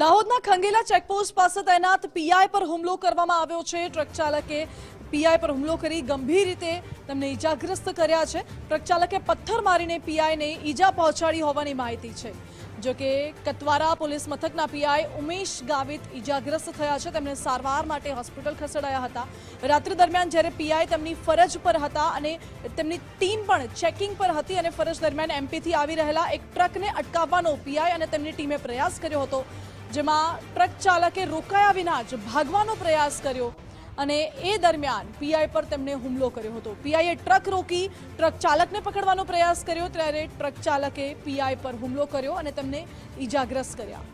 દાહોદના ખંગેલા ચેકપોસ્ટ પાસે તૈનાત પીઆઈ પર હુમલો કરવામાં આવ્યો છે. ટ્રક ચાલકે પીઆઈ પર હુમલો કરી ગંભીર રીતે તેમને ઈજાગ્રસ્ત કર્યા છે. ટ્રક ચાલકે પથ્થર મારીને પીઆઈને ઈજા પહોંચાડી હોવાની માહિતી છે. જોકે કતવારા પોલીસ મથકના પીઆઈ ઉમેશ ગાવિત ઈજાગ્રસ્ત થયા છે. તેમને સારવાર માટે હોસ્પિટલ ખસેડાયા હતા. રાત્રિ દરમિયાન જ્યારે પીઆઈ તેમની ફરજ પર હતા અને તેમની ટીમ પણ ચેકિંગ પર હતી અને ફરજ દરમિયાન એમપીથી આવી રહેલા એક ટ્રકને અટકાવવાનો પીઆઈ અને તેમની ટીમે પ્રયાસ કર્યો હતો. જેમાં ટ્રક ચાલકે રોકાયા વિના જ ભાગવાનો પ્રયાસ કર્યો અને એ દરમિયાન પીઆઈ પર તેમણે હુમલો કર્યો હતો. પીઆઈએ ટ્રક રોકી, ટ્રક ચાલકને પકડવાનો પ્રયાસ કર્યો, ત્યારે ટ્રક ચાલકે પીઆઈ પર હુમલો કર્યો અને તેમને ઈજાગ્રસ્ત કર્યા.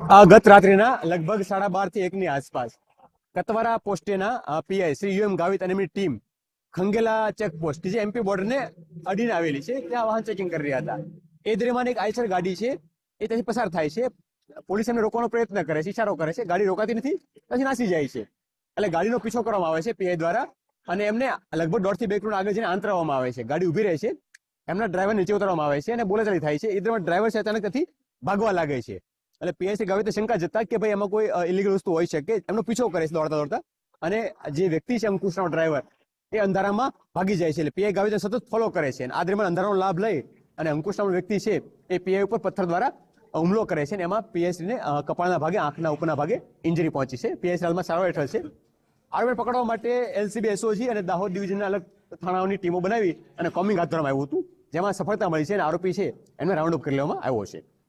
આ ગત રાત્રિના લગભગ સાડા બારથી એકની આસપાસ કતવારા પોસ્ટેના પીઆઈ શ્રી યુએમ ગાવિત અને એમની ટીમ ખંગેલા ચેકપોસ્ટ કે જે એમપી બોર્ડરને અડીને આવેલી છે, ત્યાં વાહન ચેકિંગ કરી રહ્યા હતા. એ દરમિયાન એક આઈસર ગાડી છે, એ ત્યાંથી પસાર થાય છે. પોલીસ એમને રોકવાનો પ્રયત્ન કરે છે ઇશારો કરે છે. ગાડી રોકાતી નથી પછી નાસી જાય છે. એટલે ગાડીનો પીછો કરવામાં આવે છે પીઆઈ દ્વારા, અને એમને લગભગ દોઢથી બે કિલોમીટર આગળ જઈને આંતરવામાં આવે છે. ગાડી ઊભી રહે છે, એમના ડ્રાઈવર નીચે ઉતારવામાં આવે છે અને બોલાચાલી થાય છે. એ દરમિયાન ડ્રાઈવર છે અચાનક ત્યાંથી ભાગવા લાગે છે. એટલે પીઆઈસી તો શંકા જતા કે ભાઈ એમાં કોઈ ઇલીગલ વસ્તુ હોઈ શકે. એમનો પીછો કરે છે દોડતા દોડતા. અને જે વ્યક્તિ છે અંકુશનો ડ્રાઈવર એ અંધારામાં ભાગી જાય છે. એટલે પીઆઈ ગાવિતે સતત ફોલો કરે છે. અને આ દરમિયાન અંધારાનો લાભ લઈ અને અંકુશ નામનો વ્યક્તિ છે એ પીઆઈ ઉપર પથ્થર દ્વારા હુમલો કરે છે અને એમાં પીએસસીને કપાળના ભાગે, આંખના ઉપરના ભાગે ઇન્જરી પહોંચી છે. પીએસસી હાલમાં સારવાર હેઠળ છે. આરોપી પકડવા માટે એલસીબી, એસઓજી અને દાહોદ ડિવિઝનના અલગ થાણાઓની ટીમો બનાવી અને કોમિંગ હાથ ધરવામાં આવ્યું હતું. જેમાં સફળતા મળી છે અને આરોપી છે. એને રાઉન્ડ અપ કરી લેવામાં આવ્યો છે.